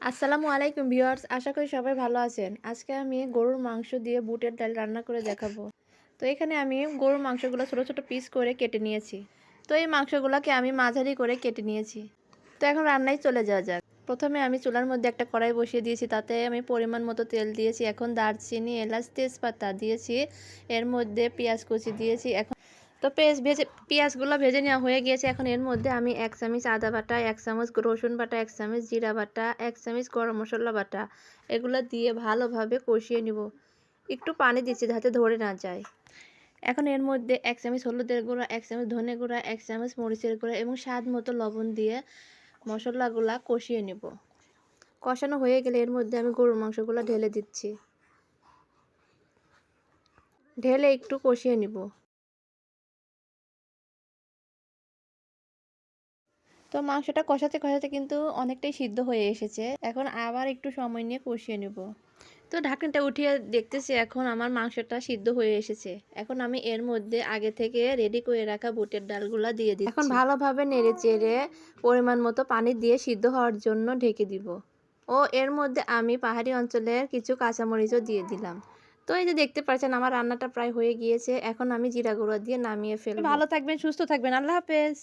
আসসালামু আলাইকুম ভিউয়ার্স, আশা করি সবাই ভালো আছেন। আজকে আমি গরুর মাংস দিয়ে বুটের ডাল রান্না করে দেখাবো। তো এখানে আমি গরুর মাংসগুলো ছোটো ছোটো পিস করে কেটে নিয়েছি। তো এই মাংসগুলোকে আমি মাঝারি করে কেটে নিয়েছি। তো এখন রান্নায় চলে যাওয়া যাক। প্রথমে আমি চুলার মধ্যে একটা কড়াই বসিয়ে দিয়েছি, তাতে আমি পরিমাণ মতো তেল দিয়েছি। এখন দারচিনি, এলাচ, তেজপাতা দিয়েছি। এর মধ্যে পেঁয়াজ কুচি দিয়েছি। এখন তো পেঁয়াজ ভেজে, পেঁয়াজগুলো ভেজে নেওয়া হয়ে গিয়েছে। এখন এর মধ্যে আমি এক চামচ আদা বাটা, এক চামচ রসুন বাটা, এক চামচ জিরা বাটা, এক চামচ গরম মশলা বাটা, এগুলো দিয়ে ভালোভাবে কষিয়ে নিব। একটু পানি দিচ্ছি যাতে ধরে না যায়। এখন এর মধ্যে এক চামচ হলুদের গুঁড়া, এক চামচ ধনে গুঁড়া, এক চামচ মরিচের গুঁড়া এবং স্বাদ মতো লবণ দিয়ে মশলাগুলা কষিয়ে নেব। কষানো হয়ে গেলে এর মধ্যে আমি গরুর মাংসগুলো ঢেলে দিচ্ছি। ঢেলে একটু কষিয়ে নিব। তো মাংসটা কষাতে কষাতে কিন্তু অনেকটাই সিদ্ধ হয়ে এসেছে। এখন আবার একটু সময় নিয়ে কষিয়ে নেব। তো ঢাকনাটা উঠিয়ে দেখতেছি এখন আমার মাংসটা সিদ্ধ হয়ে এসেছে। এখন আমি এর মধ্যে আগে থেকে রেডি করে রাখা বুটের ডালগুলা দিয়ে দিই এখন ভালোভাবে নেড়ে চেড়ে পরিমাণ মতো পানি দিয়ে সিদ্ধ হওয়ার জন্য ঢেকে দিব। ও এর মধ্যে আমি পাহাড়ি অঞ্চলের কিছু কাঁচামরিচও দিয়ে দিলাম। তো এই যে দেখতে পাচ্ছেন আমার রান্নাটা প্রায় হয়ে গিয়েছে। এখন আমি জিরা গুঁড়ো দিয়ে নামিয়ে ফেলব। ভালো থাকবেন সুস্থ থাকবেন। আল্লাহ হাফেজ।